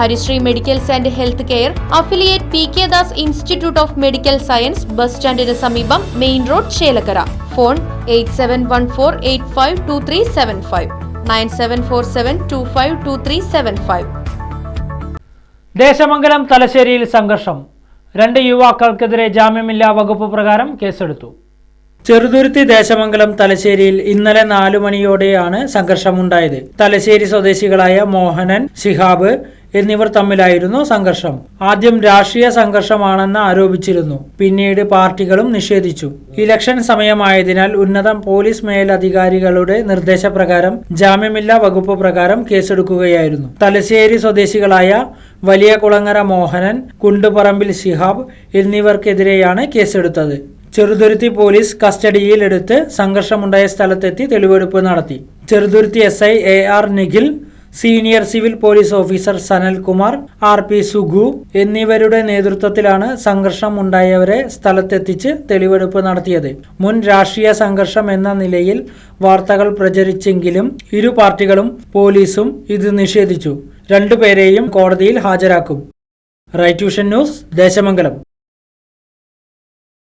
Harisree medicals and health care affiliate P K Das institute of medical science bus സ്റ്റാൻഡിന് സമീപം main road Chelakkara. Phone eight seven one four eight five two three seven five. Nine seven four seven two five two three seven five. Desamangalam തലശ്ശേരിയിൽ സംഘർഷം. രണ്ട് യുവാക്കൾക്കെതിരെ ജാമ്യമില്ലാ വകുപ്പ് പ്രകാരം കേസെടുത്തു. ചെറുതുരുത്തി ദേശമംഗലം തലശ്ശേരിയിൽ ഇന്നലെ നാലു മണിയോടെയാണ് സംഘർഷമുണ്ടായത്. തലശ്ശേരി സ്വദേശികളായ മോഹനൻ ശിഹാബ് എന്നിവർ തമ്മിലായിരുന്നു സംഘർഷം. ആദ്യം രാഷ്ട്രീയ സംഘർഷമാണെന്ന് ആരോപിച്ചിരുന്നു. പിന്നീട് പാർട്ടികളും നിഷേധിച്ചു. ഇലക്ഷൻ സമയമായതിനാൽ ഉന്നത പോലീസ് മേലധികാരികളുടെ നിർദ്ദേശപ്രകാരം ജാമ്യമില്ലാ വകുപ്പ് പ്രകാരം കേസെടുക്കുകയായിരുന്നു. തലശ്ശേരി സ്വദേശികളായ വലിയ കുളങ്ങര മോഹനൻ കുണ്ടുപറമ്പിൽ ശിഹാബ് എന്നിവർക്കെതിരെയാണ് കേസെടുത്തത്. ചെറുതുരുത്തി പോലീസ് കസ്റ്റഡിയിലെടുത്ത് സംഘർഷമുണ്ടായ സ്ഥലത്തെത്തി തെളിവെടുപ്പ് നടത്തി. Cheruthuruthy S I A R Nikhil senior civil police officer Sanalkumar R P Sugu എന്നിവരുടെ നേതൃത്വത്തിലാണ് സംഘർഷം ഉണ്ടായവരെ സ്ഥലത്തെത്തിച്ച് തെളിവെടുപ്പ് നടത്തിയത്. മുൻ രാഷ്ട്രീയ സംഘർഷം എന്ന നിലയിൽ വാർത്തകൾ പ്രചരിച്ചെങ്കിലും ഇരു പാർട്ടികളും പോലീസും ഇത് നിഷേധിച്ചു. രണ്ടുപേരെയും കോടതിയിൽ ഹാജരാക്കും. Right vision news Desamangalam.